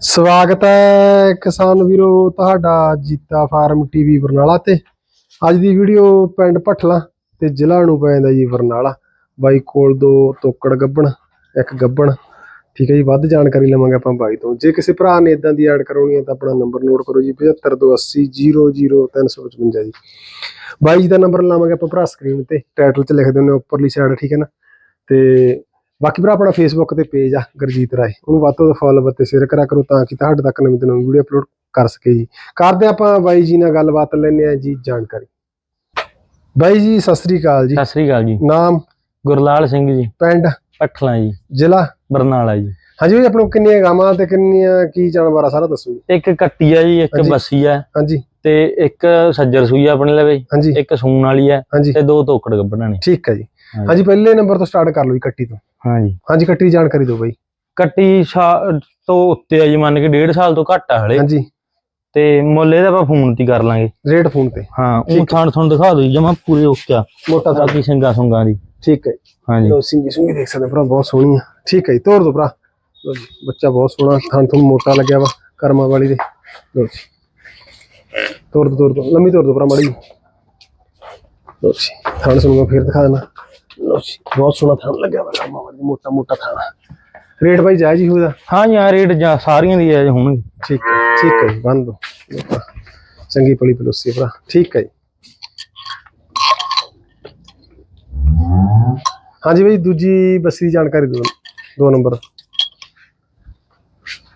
ਸਵਾਗਤ ਹੈ ਕਿਸਾਨ ਵੀਰੋ ਤੁਹਾਡਾ ਜੀਤਾ ਫਾਰਮ ਟੀਵੀ ਬਰਨਾਲਾ ਤੇ। ਅੱਜ ਦੀ ਵੀਡੀਓ ਪਿੰਡ ਭੱਠਲਾ ਤੇ ਜ਼ਿਲ੍ਹਾ ਨੂੰ ਪੈਂਦਾ ਜੀ ਬਰਨਾਲਾ। ਬਾਈ ਕੋਲ ਦੋ ਤੋਕੜ ਗੱਬਣ, ਇੱਕ ਗੱਬਣ। ਠੀਕ ਹੈ ਜੀ, ਵੱਧ ਜਾਣਕਾਰੀ ਲਵਾਂਗੇ ਆਪਾਂ ਬਾਈ ਤੋਂ। ਜੇ ਕਿਸੇ ਭਰਾ ਨੇ ਇਦਾਂ ਦੀ ਐਡ ਕਰਾਉਣੀ ਹੈ ਤਾਂ ਆਪਣਾ ਨੰਬਰ ਨੋਟ ਕਰੋ ਜੀ 7528000355 ਜੀ। ਬਾਈ ਜੀ ਦਾ ਨੰਬਰ ਲਾਵਾਂਗੇ ਆਪਾਂ ਭਰਾ ਸਕਰੀਨ ਤੇ ਟਾਈਟਲ 'ਚ ਲਿਖ ਦਿੰਦੇ ਉੱਪਰਲੀ ਸਾਈਡ ਠੀਕ ਹੈ ਨਾ। ਤੇ ਬਾਕੀ ਭਰਾ ਆਪਣਾ ਫੇਸਬੁੱਕ ਤੇ ਪੇਜ ਆ ਗੁਰਜੀਤ ਰਾਏ। ਉਹਨੂੰ ਵੱਧ ਤੋਂ ਵੱਧ ਫੋਲੋ ਅਤੇ ਸ਼ੇਅਰ ਕਰਿਆ ਕਰੋ ਤਾਂ ਕਿ ਤੁਹਾਡੇ ਤੱਕ ਨਵੀਂ ਤੋਂ ਨਵੀਂ ਵੀਡੀਓ ਅਪਲੋਡ ਕਰ ਸਕੇ ਜੀ। ਕਰਦੇ ਆਪਾਂ ਬਾਈ ਜੀ ਨਾਲ ਗੱਲਬਾਤ ਲੈਣੇ ਆ ਜੀ ਜਾਣਕਾਰੀ। ਬਾਈ ਜੀ ਸਤਿ ਸ੍ਰੀ ਅਕਾਲ ਜੀ। ਸਤਿ ਸ੍ਰੀ ਅਕਾਲ ਜੀ। ਨਾਮ? ਗੁਰਲਾਲ ਸਿੰਘ ਜੀ। ਪਿੰਡ? ਪੱਠਲਾ ਜੀ। ਜ਼ਿਲ੍ਹਾ? ਬਰਨਾਲਾ ਜੀ। ਹਾਂਜੀ ਬਾਈ ਆਪਾਂ ਨੂੰ ਕਿੰਨੀਆਂ ਗਾਵਾਂ ਤੇ ਕਿੰਨੀਆਂ ਕੀ ਜਾਨਵਰ ਆ ਸਾਰਾ ਦੱਸੋ ਜੀ। ਇੱਕ ਕੱਟੀ ਆ ਜੀ ਇੱਕ। ਬੱਸੀ ਆ। ਹਾਂਜੀ। ਤੇ ਇੱਕ ਸੱਜਰ ਸੂਈ ਆ ਆਪਣੇ ਲਵੇ। ਇੱਕ ਸੂਣ ਵਾਲੀ ਆ। ਤੇ ਦੋ ਤੋਕੜ ਗੱਬਣਾ ਨੇ। ਠੀਕ ਹੈ ਜੀ। ਹਾਂਜੀ। ਪਹਿਲੇ ਨੰਬਰ ਤੋਂ ਸਟਾਰਟ ਕਰ ਲਓ ਜੀ ਕੱਟੀ ਤੋਂ। ਹਾਂਜੀ। ਹਾਂਜੀ ਕੱਟੀ ਦੀ ਜਾਣਕਾਰੀ ਦਿਓ ਬਾਈ। ਕੱਟੀ ਸਾ- ਤੋਂ ਉੱਤੇ ਆ ਜੀ ਮੰਨ ਕੇ 1.5 ਸਾਲ ਤੋਂ ਘੱਟ ਆ ਹਲੇ। ਹਾਂਜੀ। ਤੇ ਮੁੱਲ ਇਹਦਾ ਆਪਾਂ ਫੋਨ ਤੇ ਹੀ ਕਰ ਲਾਂਗੇ। ਰੇਟ ਫੋਨ ਤੇ। ਹਾਂ ਉਹ ਥਾਣ ਤੁਹਾਨੂੰ ਦਿਖਾ ਦਿਓ ਜਮਾ ਪੂਰੇ ਓਕੇ ਆ। ਮੋਟਾ ਥਾਂ। ਬਾਕੀ ਸਿੰਘਾ ਸੁੰਗਾ ਦੀ। ਠੀਕ ਹੈ ਹਾਂਜੀ। ਲੋ ਸਿੰਗੀ ਸੁੰਗੀ ਦੇਖ ਸਕਦੇ ਹੋ ਭਰਾ ਬਹੁਤ ਸੋਹਣੀ ਆ ਠੀਕ ਹੈ ਜੀ ਤੋਰ ਦੋ ਭਰਾ। ਲਓ ਜੀ ਬੱਚਾ ਬਹੁਤ ਸੋਹਣਾ ਥਣ ਤੁਹਾਨੂੰ ਮੋਟਾ ਲੱਗਿਆ ਵਾ ਕਰਮਾ ਵਾਲੀ ਦੇ। ਲੋ ਜੀ। ਤੋਰ ਦੋ ਤੋਰ ਦੋ ਲੰਮੀ ਤੋਰ ਦੋ ਭਰਾ ਮੜੀ ਲੋ ਜੀ ਥਣ ਸੁਣੂਗਾ ਫੇਰ ਦਿਖਾ ਦੇਣਾ। ਲੋ ਜੀ ਬਹੁਤ ਸੋਹਣਾ ਥਣ ਲੱਗਿਆ ਵਾ ਕਰਮਾ ਵਾਲੀ ਦੇ, ਮੋਟਾ ਮੋਟਾ ਥਣ ਰੇਟ ਭਾਈ ਜਾਇਜ਼ ਹੀ ਹੋਦਾ ਹਾਂ ਜੀ ਆ ਰੇਟ ਜਾਂ ਸਾਰੀਆਂ ਦੀ ਆ ਹੁਣ ਠੀਕ ਹੈ ਠੀਕ ਹੈ ਜੀ ਬੰਦ ਦੋ। ਚੰਗੀ ਪਲੀ ਪਲੋਸੀ ਭਰਾ। ਠੀਕ ਹੈ ਜੀ। ਹਾਂਜੀ ਭਾਈ ਦੂਜੀ ਬੱਸੀ ਦੀ ਜਾਣਕਾਰੀ ਦਿਓ ਦੋ ਨੰਬਰ।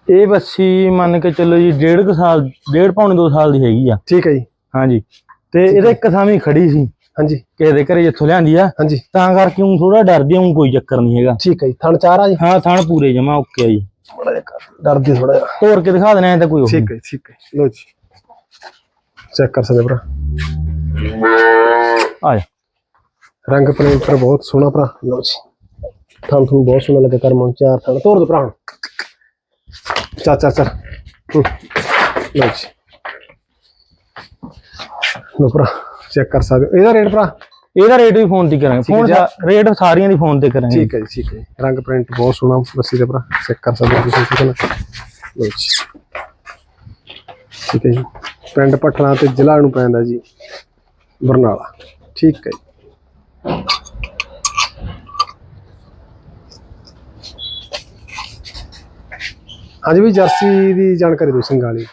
ਇਹ ਬੱਸੀ ਮੰਨ ਕੇ ਚੱਲੋ ਜੀ ਡੇਢ ਕੁ ਸਾਲ ਡੇਢ ਪੌਣੇ 2 ਸਾਲ ਦੀ ਹੈਗੀ ਆ। ਠੀਕ ਹੈ ਜੀ। ਹਾਂਜੀ ਤੇ ਇਹਦੇ ਇੱਕ ਥਾਂ ਵੀ ਖੜੀ ਸੀ। ਹਾਂਜੀ। ਕਿਸੇ ਦੇ ਘਰੇ ਜਿੱਥੋਂ ਲਿਆਂਦੀ ਆ ਹਾਂਜੀ। ਤਾਂ ਕਰਕੇ ਉਹ ਥੋੜਾ ਡਰਦੀ ਹੂੰ ਕੋਈ ਚੱਕਰ ਨਹੀਂ ਹੈਗਾ। ਠੀਕ ਹੈ ਜੀ ਥਣ ਚਾਰ ਆ ਜੀ? ਹਾਂ ਥਣ ਪੂਰੇ ਜਮਾ ਓਕੇ ਆ ਜੀ। ਥੋੜਾ ਜਿਹਾ ਡਰਦੀ ਥੋੜਾ ਜਿਹਾ। ਤੋੜ ਕੇ ਦਿਖਾ ਦੇਣਾ ਐ ਤਾਂ ਕੋਈ ਉਹ ਠੀਕ ਹੈ ਜੀ, ਠੀਕ ਹੈ ਲੋ ਜੀ। ਚੈੱਕ ਕਰ ਸਕਦੇ ਭਰਾ। ਆ ਜਾ। ਰੰਗ ਪ੍ਰਿੰਟਰ ਬਹੁਤ ਸੋਹਣਾ ਭਰਾ। ਲੋ ਜੀ। ਥਣ ਤੁਹਾਨੂੰ ਬਹੁਤ ਸੋਹਣਾ ਲੱਗਾ ਕਰਮਾਂ ਚਾਰ ਥਣ। ਤੋੜ ਦੋ ਭਰਾ ਹੁਣ। ਚਾਰ ਚਾਰ ਹੂੰ। ਲਓ ਜੀ। ਲੋ ਭਰਾ। ਚੈੱਕ ਕਰ ਸਕਦੇ ਹੋ। ਇਹਦਾ ਰੇਟ ਭਰਾ? ਇਹਦਾ ਰੇਟ ਵੀ ਫੋਨ ਤੇ ਕਰਾਂਗੇ। ਫੋਨ ਜੀ। ਰੇਟ ਸਾਰੀਆਂ ਦੀ ਫੋਨ ਤੇ ਕਰਾਂਗੇ। ਠੀਕ ਹੈ ਜੀ ਠੀਕ ਹੈ। ਰੰਗ ਪ੍ਰਿੰਟ ਬਹੁਤ ਸੋਹਣਾ ਬੱਸੀ ਦਾ ਭਰਾ। ਚੈੱਕ ਕਰ ਸਕਦੇ ਹੋ ਤੁਸੀਂ ਠੀਕ ਹੈ ਨਾ? ਠੀਕ ਹੈ ਜੀ। ਪਿੰਡ ਪਠਣਾ ਤੇ ਜ਼ਿਲ੍ਹਾ ਨੂੰ ਪੈਂਦਾ ਜੀ ਬਰਨਾਲਾ। ਠੀਕ ਹੈ ਜੀ। ਹਾਂਜੀ ਵੀ ਜਰਸੀ ਦੀ ਜਾਣਕਾਰੀ ਦਿਓ ਸਿੰਘਾਂ ਵਾਲੀ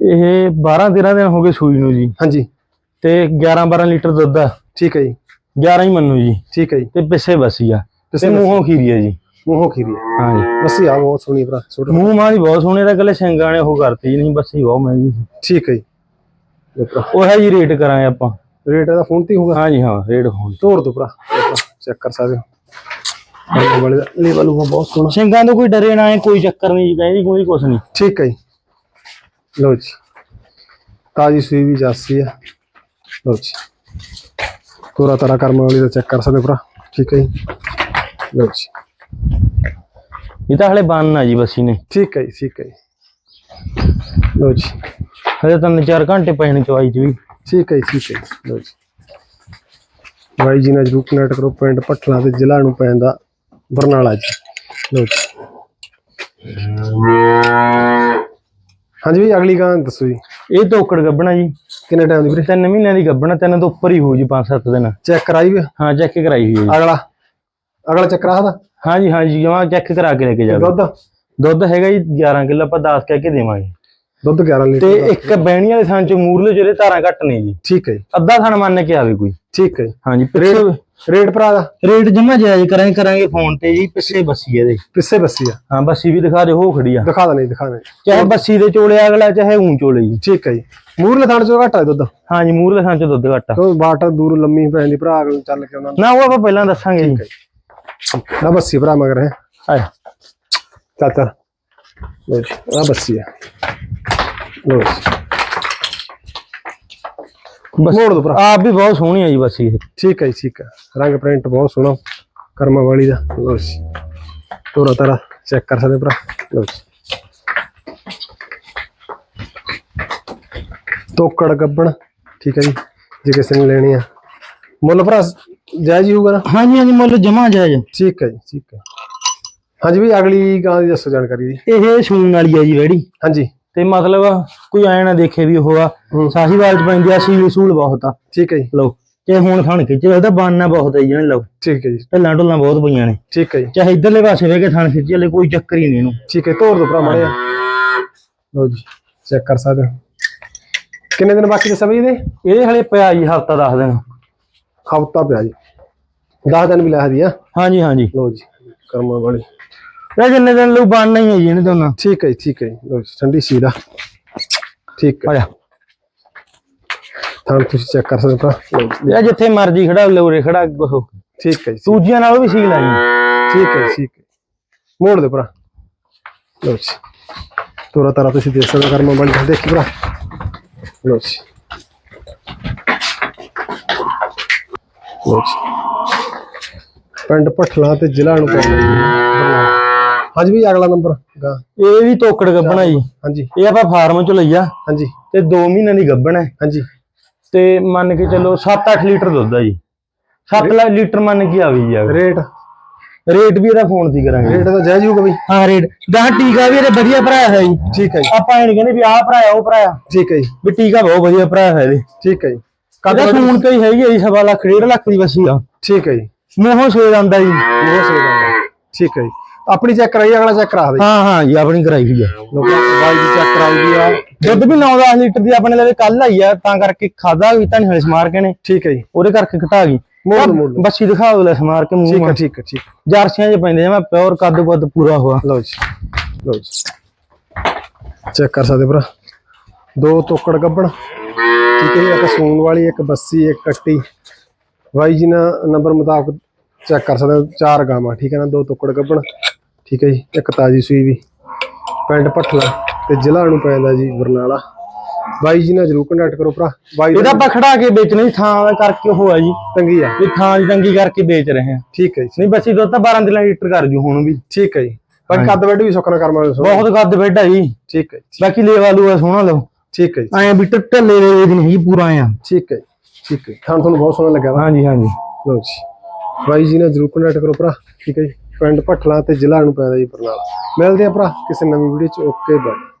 ਇਹ 12 13 ਦਿਨ ਹੋ ਗਏ ਸੂਈ ਨੂੰ ਜੀ। ਹਾਂਜੀ। ਤੇ 11 12 ਲੀਟਰ ਦੁੱਧ ਆ। ਠੀਕ ਹੈ ਜੀ। 11 ਹੀ ਮੰਨੂ ਜੀ। ਠੀਕ ਹੈ ਜੀ। ਤੇ ਪਿੱਛੇ ਬੱਸੀ ਆ। ਤੇ ਮੂੰਹੋਂ ਖੀਰੀ ਆ ਜੀ। ਮੂੰਹੋਂ ਖੀਰੀ ਹੈ। ਹਾਂ ਜੀ। ਬੱਸੀ ਆ ਬਹੁਤ ਸੋਹਣੀ ਭਰਾ ਛੋਟਾ। ਮੂੰਹ ਮਾਂ ਦੀ ਬਹੁਤ ਸੋਹਣੇ ਦਾ ਗੱਲੇ ਸਿੰਘਾਂ ਨੇ ਉਹ ਕਰਤੀ ਨਹੀਂ ਬੱਸੀ ਬਹੁਤ ਮਹਿੰਗੀ। ਠੀਕ ਹੈ ਜੀ। ਉਹ ਹੈ ਜੀ ਰੇਟ ਕਰਾਂਗੇ ਆਪਾਂ। ਰੇਟ ਇਹਦਾ ਫੋਨ ਤੇ ਹੋਊਗਾ। ਹਾਂ ਜੀ ਹਾਂ ਰੇਟ ਫੋਨ ਤੋੜ ਦੋ ਭਰਾ। ਚੈੱਕ ਕਰ ਸਕਦੇ ਹੋ। ਇਹ ਵਾਲੇ ਦਾ ਲੈਵਲ ਉਹ ਬਹੁਤ ਸੋਹਣਾ। ਸਿੰਘਾਂ ਤੋਂ ਕੋਈ ਡਰੇ ਨਾ ਹੈ ਕੋਈ ਚੱਕਰ ਨਹੀਂ ਜੀ ਕਹਿੰਦੀ ਕੋਈ ਕੁਛ ਨਹੀਂ। ਠੀਕ ਹੈ ਜੀ। ਲਓ ਜੀ। ਤਾਜੀ ਸੂਈ ਵੀ ਜਾਸੀ ਆ। ਲਓ ਜੀ। ਤੋਰਾ ਤਾਰਾ ਕਰਮ ਵਾਲੀ ਦਾ ਚੈੱਕ ਕਰ ਸਕਦੇ ਭਰਾ। ਠੀਕ ਹੈ ਜੀ। ਲਓ ਜੀ। ਇਹ ਤਾਂ ਹਲੇ ਬੰਨ ਆ ਜੀ ਬੱਸੀ ਨੇ ਠੀਕ ਹੈ ਜੀ ਠੀਕ ਹੈ ਜੀ। ਲਓ ਜੀ। ਹਲੇ ਤਾਂ 4 ਘੰਟੇ ਨੇ ਚਵਾਈ ਵੀ। ਠੀਕ ਹੈ ਜੀ ਠੀਕ ਹੈ ਜੀ। ਲਓ ਜੀ। ਬਾਈ ਜੀ ਨਾਲ ਜਰੂਰ ਕਨੈਕਟ ਕਰੋ ਪਿੰਡ ਪੱਠਲਾ ਤੇ ਜ਼ਿਲ੍ਹਾ ਨੂੰ ਪੈਂਦਾ ਬਰਨਾਲਾ ਜੀ। ਲਓ ਜੀ। ਹਾਂਜੀ ਵੀ ਅਗਲੀ ਗਾਂ ਦੱਸੋ ਜੀ। ਇਹ ਤੋਕੜ ਗੱਬਣਾ ਜੀ। ਕਿੰਨੇ ਟਾਈਮ ਦੀ ਵੀਰੇ? ਤਿੰਨ ਮਹੀਨਿਆਂ ਦੀ ਗੱਬਣਾ ਤਿੰਨ ਤੋਂ ਉੱਪਰ ਹੀ ਹੋਊ ਜੀ 5-7 ਦਿਨ। ਚੈੱਕ ਕਰਾਈ ਵੀ ਹਾਂ ਚੈੱਕ ਕਰਾਈ ਹੋਈ ਹੈ ਜੀ। ਅਗਲਾ? ਅਗਲਾ ਚੱਕਰ ਆਦਾ ਹਾਂ ਜੀ ਹਾਂ ਜੀ ਜਮਾ ਚੈੱਕ ਕਰਾ ਕੇ ਲੈ ਕੇ ਜਾਵੇ ਦੁੱਧ? ਦੁੱਧ ਹੈਗਾ ਜੀ 11 ਕਿਲੋ ਆਪਾਂ 10 ਕਹਿ ਕੇ ਦੇਵਾਂਗੇ। ਦੁੱਧ 11 ਤੇ ਲੀਟਰ ਦਾ। ਇੱਕ ਬਹਿਣੀ ਵਾਲੇ ਥਾਂ ਚ ਮੂਰਲੇ ਜਿਹੜੇ ਧਾਰਾਂ ਘੱਟ ਨੇ ਜੀ। ਠੀਕ ਹੈ ਜੀ। ਅੱਧਾ ਥਣ ਮੰਨ ਕੇ ਆਵੇ ਕੋਈ। ਠੀਕ ਹੈ ਜੀ। ਹਾਂ ਜੀ ਪਿੱਛੇ ਰੇਟ ਭਰਾ ਦਾ? ਰੇਟ ਜਮਾ ਜਾਇਜ਼ ਕਰਾਂਗੇ ਕਰਾਂਗੇ ਫੋਨ ਤੇ ਜੀ ਪਿੱਛੇ ਬੱਸੀ ਇਹਦੇ। ਪਿੱਛੇ ਬੱਸੀ ਆ। ਹਾਂ ਬੱਸੀ ਵੀ ਦਿਖਾ ਦੇ ਹੋ ਖੜੀ ਆ। ਦਿਖਾ ਦਾ ਨਹੀਂ ਦਿਖਾ ਦੇ ਚਾਹੇ ਬੱਸੀ ਦੇ ਚੋਲੇ ਅਗਲਾ ਚਾਹੇ ਊਂ ਚੋਲੇ ਜੀ। ਠੀਕ ਹੈ ਜੀ। ਮੂਰਲੇ ਥਾਣ ਚੋਂ ਘਟਾ ਦੁੱਧ? ਹਾਂ ਜੀ ਮੂਰਲੇ ਥਾਂ ਚ ਦੁੱਧ ਘੱਟ ਕਿਉਂ ਬਾਟ ਦੂਰ ਲੰਮੀ ਪੈ ਜਾਂਦੀ ਭਰਾ ਅਗਲੇ ਚੱਲ ਕੇ ਉਹਨਾਂ ਨਾ। ਉਹ ਆਪਾਂ ਪਹਿਲਾਂ ਦੱਸਾਂਗੇ ਜੀ। ਨੂੰ ਬੱਸੀ ਭਰਾ ਮਗਰ ਹੈ। ਚੱਲ ਚੱਲ। ਲੋ ਜੀ ਆ ਬੱਸੀ ਆ। ਲੋ ਜੀ। ਮੋੜ ਦੋ ਭਰਾ। ਆਪ ਵੀ ਬਹੁਤ ਸੋਹਣੀ ਆ ਜੀ ਬੱਸੀ ਇਹ। ਠੀਕ ਹੈ ਜੀ ਠੀਕ ਹੈ ਰੰਗ ਪ੍ਰਿੰਟ ਬਹੁਤ ਸੋਹਣਾ। ਕਰਮਾ ਵਾਲੀ ਦਾ। ਲੋ ਜੀ। ਤੋਰਾ ਤਾਰਾ ਚੈੱਕ ਕਰ ਸਕਦੇ ਭਰਾ। ਲੋ ਜੀ। ਤੋਕੜ ਗੱਬਣ। ਠੀਕ ਹੈ ਜੀ। ਜੇ ਕਿਸੇ ਨੇ ਲੈਣੀ ਆ। ਮੁੱਲ ਭਰਾ ਜਾਇਜ਼ ਹੀ ਹੋਊਗਾ ਹਾਂਜੀ ਹਾਂਜੀ ਮੁੱਲ ਜਮਾ ਜਾਇਜ਼। ਠੀਕ ਹੈ ਜੀ ਠੀਕ ਹੈ ਹਾਂਜੀ ਵੀ ਅਗਲੀ ਗਾਂ ਦੀ ਦੱਸੋ ਜਾਣਕਾਰੀ ਜੀ। ਇਹ ਸੂਣ ਵਾਲੀ ਆ ਜੀ ਵੈੜੀ। ਹਾਂਜੀ। ਤੇ ਮਤਲਬ ਕੋਈ ਐ ਨਾ ਦੇਖੇ ਵੀ ਉਹ ਆ। ਸਾਹੀਵਾਲ ਚ ਪੈਂਦੀ ਆ ਸੀਲ ਸੂਲ ਬਹੁਤ ਆ। ਠੀਕ ਹੈ ਜੀ। ਲਓ ਤੇ ਹੁਣ ਥਣ ਖਿੱਚ ਉਹਦਾ ਬਾਨਣਾ ਬਹੁਤ ਹੈ ਜਣ ਲਓ। ਠੀਕ ਹੈ ਜੀ। ਢੱਲਾਂ ਢੁੱਲਾਂ ਬਹੁਤ ਪਈਆਂ ਨੇ। ਠੀਕ ਹੈ ਜੀ। ਚਾਹੇ ਇਧਰਲੇ ਪਾਸੇ ਵੇ ਕੇ ਥਣ ਖਿੱਚ ਲੈ ਕੋਈ ਚੱਕਰ ਹੀ ਨਹੀਂ ਇਹਨੂੰ। ਠੀਕ ਹੈ ਤੋਰ ਦੋ ਭਰਾ ਮੜਿਆ ਲਓ ਜੀ ਚੈੱਕ ਕਰ ਸਕਦੇ ਕਿੰਨੇ ਦਿਨ ਬਾਕੀ ਦੱਸਿਆ ਬਈ ਇਹਦੇ? ਇਹਦੇ ਹਲੇ ਪਿਆ ਜੀ ਹਫਤਾ ਦੱਸ ਦਿਨ। ਹਫਤਾ ਪਿਆ ਜੀ। 10 ਦਿਨ ਵੀ ਦੀ ਆ। ਹਾਂਜੀ ਹਾਂਜੀ। ਲਓ ਜੀ ਕਰਮਾਂ ਵਾਲੀ। ਇਹ ਜਿੰਨੇ ਦਿਨ ਲਊ ਬਾਨਣਾ ਹੀ ਹੈ ਜੀ ਇਹਨੇ ਦੋਨਾਂ ਠੀਕ ਹੈ ਠੀਕ ਹੈ ਲਓ ਜੀ ਠੰਡੀ ਸੀਲ ਆ। ਠੀਕ ਹੈ। ਆ ਜਾ। ਤਾਂ ਤੁਸੀਂ ਚੈੱਕ ਕਰ ਸਕਦੇ ਹੋ ਲਓ ਇਹ ਜਿੱਥੇ ਮਰਜ਼ੀ ਖੜਾ ਲਊਰੇ ਖੜਾ ਉਹ। ਠੀਕ ਹੈ ਸੂਜੀਆਂ ਨਾਲੋਂ ਵੀ ਸੀਲ ਆ ਜੀ। ਠੀਕ ਹੈ ਠੀਕ ਹੈ। ਮੋੜ ਦੇ ਭਰਾ। ਲਓ ਜੀ। ਤੋਰਾ ਤਾਰਾ ਤੁਸੀਂ ਦੇਖ ਸਕਦੇ ਕਰਮਾਂ ਵਾਲੀ ਦੇਖੀ ਭਰਾ। ਲਓ ਜੀ। ਲਓ ਜੀ। ਪਿੰਡ ਭਠਲਾ ਤੇ ਜ਼ਿਲ੍ਹਾ ਨੂੰ ਹਾਂਜੀ ਵੀ ਅਗਲਾ ਨੰਬਰ ਗਾ। ਇਹ ਵੀ ਤੋਕੜ ਗੱਬਣਾ ਜੀ। ਹਾਂਜੀ। ਇਹ ਆਪਾਂ ਫਾਰਮ ਚ ਲਈਆ। ਹਾਂਜੀ। ਤੇ 2 ਮਹੀਨਿਆਂ ਦੀ ਗੱਬਣ ਹੈ। ਹਾਂਜੀ। ਤੇ ਮੰਨ ਕੇ ਚੱਲੋ 7-8 ਲੀਟਰ ਦੁੱਧ ਆ ਜੀ। 7 ਲੀਟਰ ਮੰਨ ਕੇ ਆਵੀ ਜੀ ਰੇਟ? ਰੇਟ ਵੀ ਇਹਦਾ ਫੋਨ ਦੀ ਕਰਾਂਗੇ। ਰੇਟ ਤਾਂ ਜਾਇਜ਼ ਹੋਊਗਾ ਬਈ ਹਾਂ ਰੇਟ। ਗਾਹ ਟੀਕਾ ਵੀ ਇਹਦੇ ਵਧੀਆ ਭਰਾਇਆ ਹੈ ਜੀ। ਠੀਕ ਹੈ ਜੀ। ਆਪਾਂ ਇਹ ਕਹਿੰਦੇ ਵੀ ਆਹ ਭਰਾਇਆ ਉਹ ਭਰਾਇਆ ਠੀਕ ਹੈ ਜੀ। ਵੀ ਟੀਕਾ ਬਹੁਤ ਵਧੀਆ ਭਰਾਇਆ ਹੈ ਇਹਦੇ। ਠੀਕ ਹੈ ਜੀ। ਕਦਾ ਫੋਨ ਤੇ ਹੀ ਹੈਗੀ ਹੈ ਜੀ ਸਵਾ ਲੱਖ ਡੇਢ ਲੱਖ ਦੀ ਵਸੀ ਆ। ਠੀਕ ਹੈ ਜੀ। ਮੂੰਹੋਂ ਸੋ ਜਾਂਦਾ ਜੀ। ਉਹ ਸਹੀ ਗੱਲ ਹੈ ਠੀਕ ਹੈ ਜੀ। ਆਪਣੀ ਚੈੱਕ ਕਰਾਈ ਅਗਲਾ ਚੈੱਕ ਕਰਾ ਦੇ। ਹਾਂ ਹਾਂ ਜੀ ਆਪਣੀ ਕਰਾਈ ਹੋਈ ਆ। ਲੋਕਾਂ ਬਾਈ ਦੀ ਚੈੱਕ ਕਰਾਈ ਦੀ ਆ। ਦੁੱਧ ਵੀ 9-10 ਲੀਟਰ ਦੀ ਆਪਣੇ ਲਈ ਕੱਲ ਆਈ ਆ ਤਾਂ ਕਰਕੇ ਖਾਦਾ ਵੀ ਤਾਂ ਨਹੀਂ ਹਲੇ ਸਮਾਰ ਕੇ ਨੇ। ਠੀਕ ਹੈ ਜੀ। ਉਹਦੇ ਕਰਕੇ ਘਟਾ ਗਈ। ਮੋੜ ਮੋੜ। ਬੱਸੀ ਦਿਖਾ ਦੋ ਲੈ ਸਮਾਰ ਕੇ ਠੀਕ ਹੈ ਮੂੰਹ ਠੀਕ ਹੈ ਠੀਕ ਹੈ। ਜਰਸੀਆਂ 'ਚ ਪੈਂਦੇ ਜਮਾ ਪਿਓਰ ਕੱਦ ਕੁੱਦ ਪੂਰਾ ਹੋਆ। ਲਓ ਜੀ ਲਓ ਜੀ। ਚੈੱਕ ਕਰ ਸਕਦੇ ਭਰਾ। ਦੋ ਤੋਕੜ ਗੱਬਣ ਠੀਕ ਹੈ ਇੱਕ ਸੂਣ ਵਾਲੀ ਇੱਕ ਬੱਸੀ ਇੱਕ ਕੱਟੀ। ਬਾਈ ਜੀ ਨਾ ਨੰਬਰ ਮੁਤਾਬਕ ਚੈੱਕ ਕਰ ਸਕਦੇ ਹੋ ਚਾਰ ਗਾਵਾਂ। ਠੀਕ ਹੈ ਨਾ ਦੋ ਤੋਕੜ ਗੱਬਣ ਠੀਕ ਹੈ ਜੀ ਇੱਕ ਤਾਜੀ ਸੂਈ ਵੀ। ਪਿੰਡ ਭੱਠਲਾ ਤੇ ਜ਼ਿਲ੍ਹਾ ਨੂੰ ਪੈਂਦਾ ਜੀ ਬਰਨਾਲਾ। ਬਾਈ ਜੀ ਨਾਲ ਜਰੂਰ ਕੰਟੈਕਟ ਕਰੋ ਭਰਾ। ਬਾਈ ਇਹਦਾ ਆਪਾਂ ਖੜਾ ਕੇ ਵੇਚਣੀ ਸੀ, ਥਾਂ ਦਾ ਕਰਕੇ ਉਹ ਆ ਜੀ। ਤੰਗੀ ਆ। ਵੀ ਥਾਂ ਦੀ ਤੰਗੀ ਕਰਕੇ ਵੇਚ ਰਹੇ ਆ ਠੀਕ ਹੈ ਜੀ। ਨਹੀਂ ਬੱਸੀ ਦੁੱਧ ਤਾਂ 12 13 ਲੀਟਰ ਕਰ ਜੂ ਹੁਣ ਵੀ। ਠੀਕ ਹੈ ਜੀ। ਬਾਕੀ ਕੱਦ ਵੱਡ ਵੀ ਸੁੱਕਣਾ ਕਰਮਾ ਬਹੁਤ ਕੱਦ ਬੈਠਾ ਜੀ। ਠੀਕ ਹੈ ਜੀ। ਬਾਕੀ ਲੇਵਾ ਲੂਆ ਸੋਹਣਾ ਲਓ। ਠੀਕ ਹੈ ਜੀ। ਐਂ ਵੀ ਢੱਲੇ ਦੇ ਨਹੀਂ ਪੂਰਾ ਆ। ਠੀਕ ਹੈ ਜੀ, ਠੀਕ ਹੈ ਜੀ। ਤੁਹਾਨੂੰ ਬਹੁਤ ਸੋਹਣਾ ਲੱਗਿਆ ਵਾ। ਹਾਂਜੀ ਹਾਂਜੀ। ਲਓ ਜੀ। ਬਾਈ ਜੀ ਨਾਲ ਜਰੂਰ ਕੰਟੈਕਟ ਕਰੋ ਭਰਾ। ਠੀਕ ਹੈ ਜੀ। ਪਿੰਡ ਭੱਠਲਾ ਤੇ ਜ਼ਿਲ੍ਹਾ ਨੂੰ ਪੈਂਦਾ ਜੀ ਬਰਨਾਲਾ। ਮਿਲਦੇ ਆ ਭਰਾ ਕਿਸੇ ਨਵੀਂ ਵੀਡੀਓ ਚ। Okay bye